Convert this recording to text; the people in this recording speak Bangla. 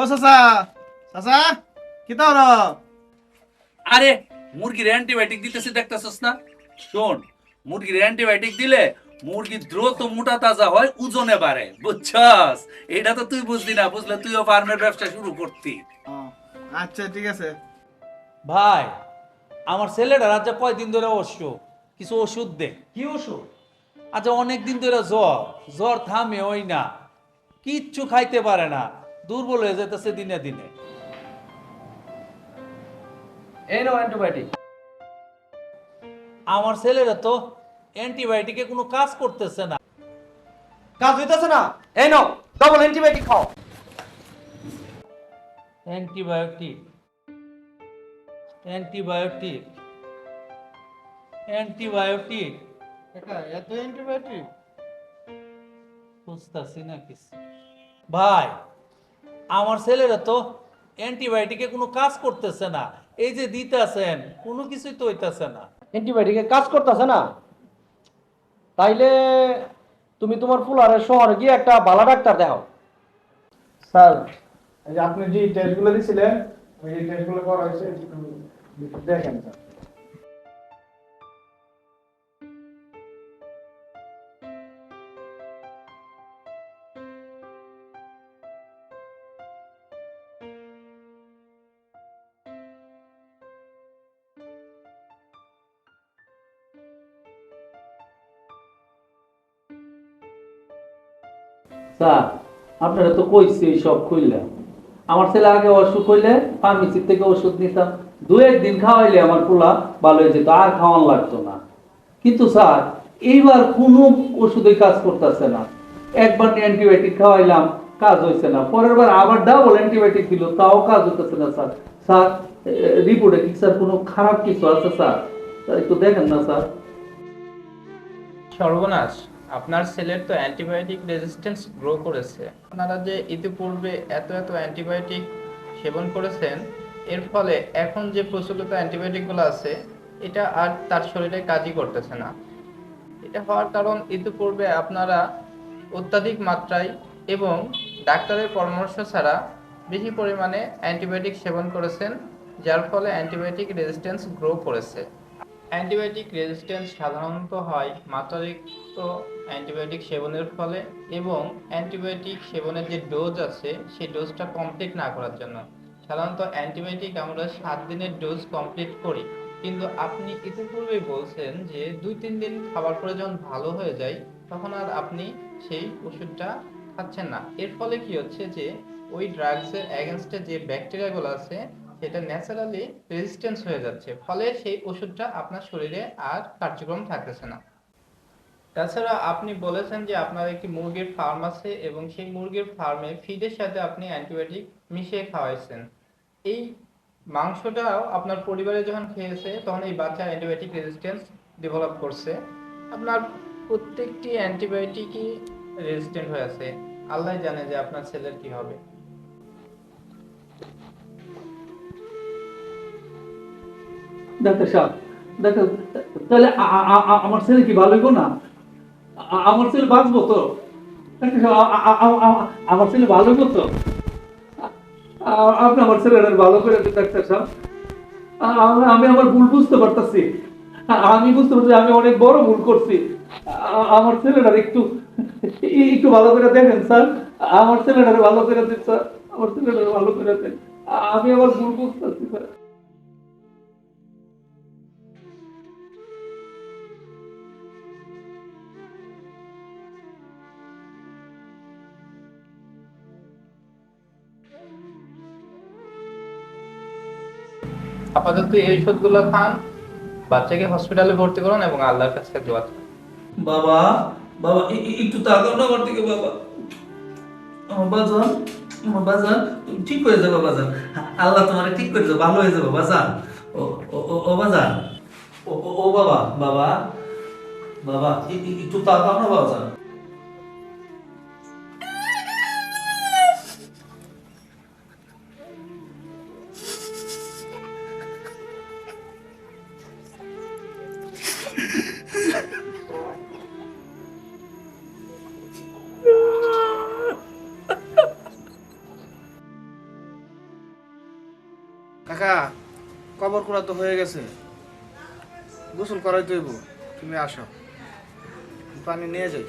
ও চাচা চাচা কি তোর আরে মুরগির অ্যান্টিবায়োটিক দিতেছে দেখতেছস না? শোন মুরগির অ্যান্টিবায়োটিক দিলে মুরগি দ্রুত মোটা তাজা হয় ওজনে বাড়ে বুঝছস? এটা তো তুই বুঝলি না বুঝলে তুইও ফার্মের ব্যবসা শুরু করতি। আচ্ছা ঠিক আছে। ভাই আমার ছেলেটা আচ্ছা কয়দিন ধরে অসুখ? কিছু ওষুধ দে। কি ওষুধ? আচ্ছা অনেক দিন ধরে জ্বর। জ্বর থামে ওই না। কিচ্ছু খাইতে পারে না। দুর্বল হয়ে যেতেছে দিনে দিনে। এই নাও অ্যান্টিবায়োটিক আমার ছেলেরা তো অ্যান্টিবায়োটিকে কোনো কাজ করতেছে না। কাজ হইতেছে না? এই নাও ডবল অ্যান্টিবায়োটিক খাও। অ্যান্টিবায়োটিক অ্যান্টিবায়োটিক অ্যান্টিবায়োটিক এত অ্যান্টিবায়োটিক বুঝতেছি না কিছু। ভাই আমার ছেলেরা তো অ্যান্টিবায়োটিকে কোনো কাজ করতেছে না। এই যে দিতেছেন কোনো কিছুই তো হইতেছে না। অ্যান্টিবায়োটিকে কাজ করতেছে না? তাইলে তুমি তোমার ফুলারের শহরে গিয়ে একটা বালা ডাক্তার দেখাও। স্যার এই যে আপনি যে টেস্টগুলো দিছিলেন ওই টেস্টগুলো করা হয়েছে দেখেন স্যার। স্যার, আপনারা তো কইছি সব খুললেন আমার ছেলে আগে অসুখ হইলে ফার্মেসি থেকে ওষুধ নিতাম। দু একদিন খাওয়াইলে আমার পোলা ভালো হয়ে যেত, আর খাওয়ান লাগতো না। কিন্তু স্যার, এইবার কোনো ওষুধে কাজ করতেছে না। একবার অ্যান্টিবায়োটিক খাওয়াইলাম, কাজ হয়েছে না। পরের বার আবার ডাবল অ্যান্টিবায়োটিক দিল, তাও কাজ হতেছে না, স্যার। স্যার রিপোর্টে কি স্যার কোনো খারাপ কিছু আছে স্যার, একটু দেখেন না, স্যার। সর্বনাশ। আপনার সেলের তো অ্যান্টিবায়োটিক রেজিস্ট্যান্স গ্রো করেছে। আপনারা যে ইতিপূর্বে এত এত অ্যান্টিবায়োটিক সেবন করেছেন, এর ফলে এখন যে প্রচলিত অ্যান্টিবায়োটিকগুলো আছে, এটা আর তার শরীরে কাজই করতেছে না। এটা হওয়ার কারণ ইতিপূর্বে আপনারা অত্যাধিক মাত্রায় এবং ডাক্তারের পরামর্শ ছাড়া বেশি পরিমাণে অ্যান্টিবায়োটিক সেবন করেছেন, যার ফলে অ্যান্টিবায়োটিক রেজিস্ট্যান্স গ্রো করেছে। অ্যান্টিবায়োটিক রেজিস্ট্যান্স সাধারণত হয় মাত্রাতিরিক্ত অ্যান্টিবায়োটিক সেবনের ফলে এবং অ্যান্টিবায়োটিক সেবনের যে ডোজ আছে, সেই ডোজটা কমপ্লিট না করার জন্য। সাধারণত অ্যান্টিবায়োটিক আমরা সাত দিনের ডোজ কমপ্লিট করি। কিন্তু আপনি ইতিপূর্বেই বলছেন যে দুই তিন দিন খাবার পরে যখন ভালো হয়ে যায়, তখন আর আপনি সেই ওষুধটা খাচ্ছেন না। এর ফলে কি হচ্ছে যে ওই ড্রাগসের অ্যাগেনস্টে যে ব্যাকটেরিয়াগুলো আছে সেটা ন্যাচারালি রেজিস্ট্যান্স হয়ে যাচ্ছে। ফলে সেই ওষুধটা আপনার শরীরে আর কার্যক্রম থাকতেছে না। তাছাড়া আপনি বলেছেন যে আপনার একটি মুরগির ফার্ম আছে এবং সেই মুরগির ফার্মে ফিডের সাথে আপনি অ্যান্টিবায়োটিক মিশিয়ে খাওয়াইছেন। এই মাংসটাও আপনার পরিবারে যখন খেয়েছে, তখন এই বাচ্চা অ্যান্টিবায়োটিক রেজিস্ট্যান্স ডেভেলপ করছে। আপনার প্রত্যেকটি অ্যান্টিবায়োটিকই রেজিস্ট্যান্ট হয়ে আছে। আল্লাহ জানে যে আপনার ছেলের কি হবে। ডাক্তার সাহেব, ডাক্তার, তাহলে আমার ছেলে কি ভালো না? আমার ছেলে বাঁচবো তো? আমার ছেলে ভালো তো? আপনি আমার ছেলেটার ভালো করে ডাক্তার সাহেব। আমি- আমি আমার ভুল বুঝতে পারতাছি। আমি বুঝতে পারছি, আমি অনেক বড় ভুল করছি। আমার ছেলেটার একটু একটু ভালো করে দেখেন, স্যার। আমার ছেলেটার ভালো করে দিন, স্যার। আমার ছেলেটার ভালো করে দেন। আমি আমার ভুল বুঝতেছি, স্যার। আপাতত এই ওষুধগুলো খান, বাচ্চাকে হসপিটালে ভর্তি করুন এবং আল্লাহর কাছে দোয়া। বাবা বাবা একটু তাকাও না বাবা। বাজান ঠিক হয়ে যাবে, বাজান। আল্লাহ তোমার ঠিক করে যাবে ভালো হয়ে যাবে, বাজান। ও ও বাজান। ও বাবা বাবা বাবা একটু তাকাও না, বাজান। কাকা কবর করা তো হয়ে গেছে। গোসল করাই তৈব তুমি আসো। পানি নিয়ে যাই।